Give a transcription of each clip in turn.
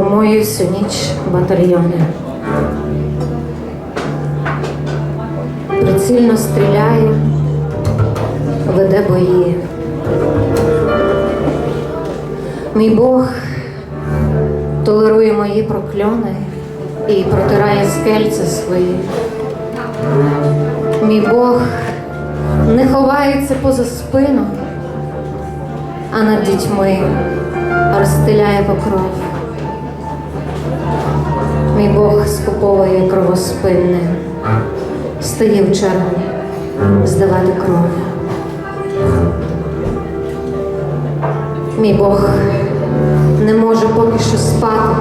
Штурмує всю ніч батальйони. Прицільно стріляє, веде бої. Мій Бог толерує мої прокльони і протирає скельце свої. Мій Бог не ховається поза спину, а над дітьми розстеляє покров. Мій Бог скуповує кровоспинне, стає в чергу здавати кров. Мій Бог не може поки що спати,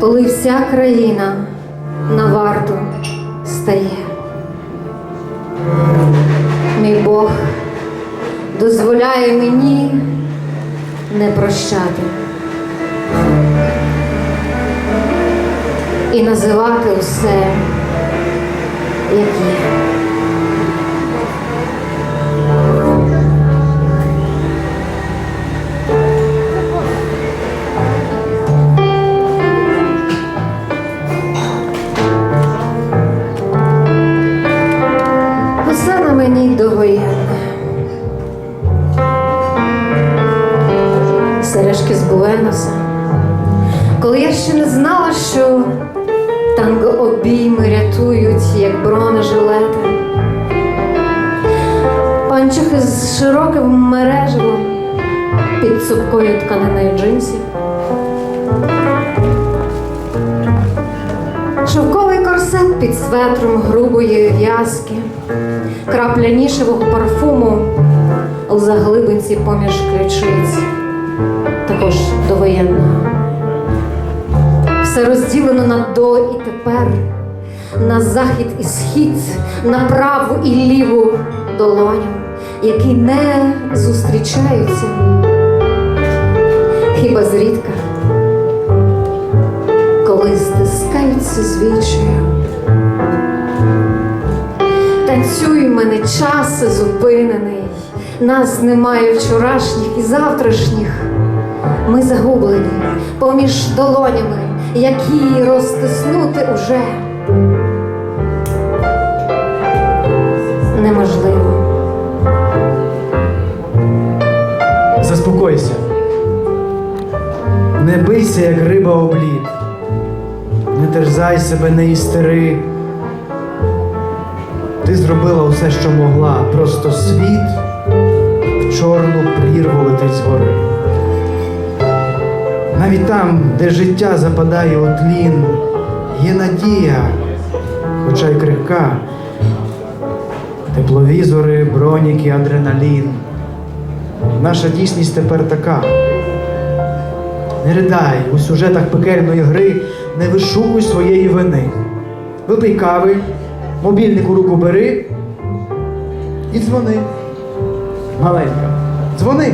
коли вся країна на варту стає. Мій Бог дозволяє мені не прощати і називати усе, як є. На мені довоєнне. Сережки з Буеноса. Коли я ще не знала, що танго обійми рятують, як бронежилети. Панчохи з широким мережевом під цупкою тканиною джинсів. Шовковий корсет під светром грубої в'язки, крапля нішевого парфуму у заглибинці поміж ключиць, також довоєнного. Все розділено на до і тепер, на захід і схід, на праву і ліву долоню, які не зустрічаються, хіба зрідка коли стискаються звічаю. Танцюй мене час зупинений, нас немає вчорашніх і завтрашніх. Ми загублені поміж долонями, які розтиснути уже неможливо. Заспокойся. Не бийся, як риба об лід. Не терзай себе, не істери. Ти зробила усе, що могла. Просто світ в чорну прірву летить згори. Навіть там, де життя западає у тлін, є надія, хоча й крихка. Тепловізори, броніки, адреналін. Наша дійсність тепер така. Не ридай у сюжетах пекельної гри, не вишукуй своєї вини. Випий кави, мобільник у руку бери і дзвони. Маленька, дзвони.